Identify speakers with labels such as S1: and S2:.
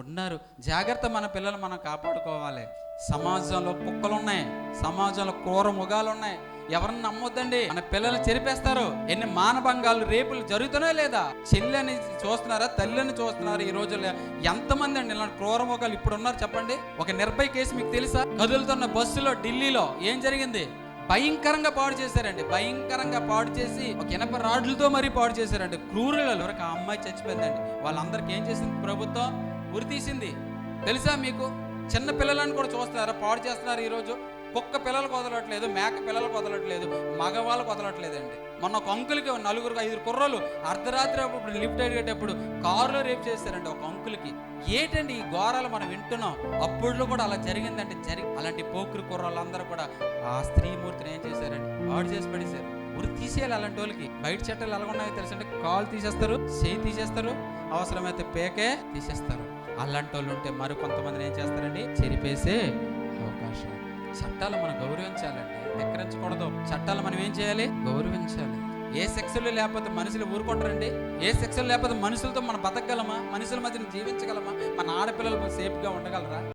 S1: ఉన్నారు. జాగ్రత్త మన పిల్లలు మనం కాపాడుకోవాలి. సమాజంలో కుక్కలు ఉన్నాయి సమాజంలో క్రూర ముఖాలు ఉన్నాయి ఎవరిని నమ్మొద్దండి? మన పిల్లలు చెరిపేస్తారు. ఎన్ని మానభంగాలు రేపులు జరుగుతున్నాయి లేదా? చెల్లెని చూస్తున్నారా? తల్లిని చూస్తున్నారు ఈ రోజుల్లో? ఎంతమంది అండి ఇలాంటి క్రూర ముగాలు ఇప్పుడు ఉన్నారు చెప్పండి? ఒక నిర్భయ కేసు మీకు తెలుసా? కదులుతున్న బస్సులో ఢిల్లీలో ఏం జరిగింది? భయంకరంగా పాడు చేశారండి. భయంకరంగా పాడు చేసి ఒక ఇనప రాడ్లతో మరీ పాడు చేశారండి. క్రూరులలో ఒక ఆ అమ్మాయి చచ్చిపోయిందండి. వాళ్ళందరికీ ఏం చేసింది ప్రభుత్వం? ఉరి తీసింది తెలుసా మీకు? చిన్న పిల్లలను కూడా చూస్తున్నారా? పాడు చేస్తున్నారు ఈరోజు. కుక్క పిల్లలకు వదలట్లేదు మేక పిల్లలకు వదలట్లేదు మగవాళ్ళకు వదలట్లేదండి. మొన్న ఒక అంకుల్కి నలుగురు ఐదుగురు కుర్రోలు అర్ధరాత్రి అప్పుడు లిఫ్ట్ అడిగేటప్పుడు కారులో రేపు చేశారండి ఒక అంకులకి. ఏంటండి ఈ ఘోరాలు మనం వింటున్నాం? అప్పుడులో కూడా అలా జరిగిందంటే జరిగి అలాంటి పోకురు కుర్రాళ్ళందరూ కూడా ఆ స్త్రీమూర్తిని ఏం చేశారండి? పాడు చేసి పడేశారు. ఉరి తీసేయాలి అలాంటి వాళ్ళకి. బయట చట్టాలు ఎలా ఉన్నాయో తెలుసంటే కాలు తీసేస్తారు చేయి తీసేస్తారు అవసరమైతే పేకే తీసేస్తారు. అలాంటి వాళ్ళు ఉంటే మరి కొంతమందిని ఏం చేస్తారండి? చెరిపేసే అవకాశం చట్టాలు మనం గౌరవించాలండి. ఎక్కరించకూడదు చట్టాలు మనం ఏం చేయాలి? గౌరవించాలి. ఏ శిక్షలు లేకపోతే మనుషులు ఊరుకుంటారండి? ఏ శిక్షలు లేకపోతే మనుషులతో మనం బతకగలమా? మనుషుల మధ్యన జీవించగలమా? మన ఆడపిల్లలు సేఫ్గా ఉండగలరా?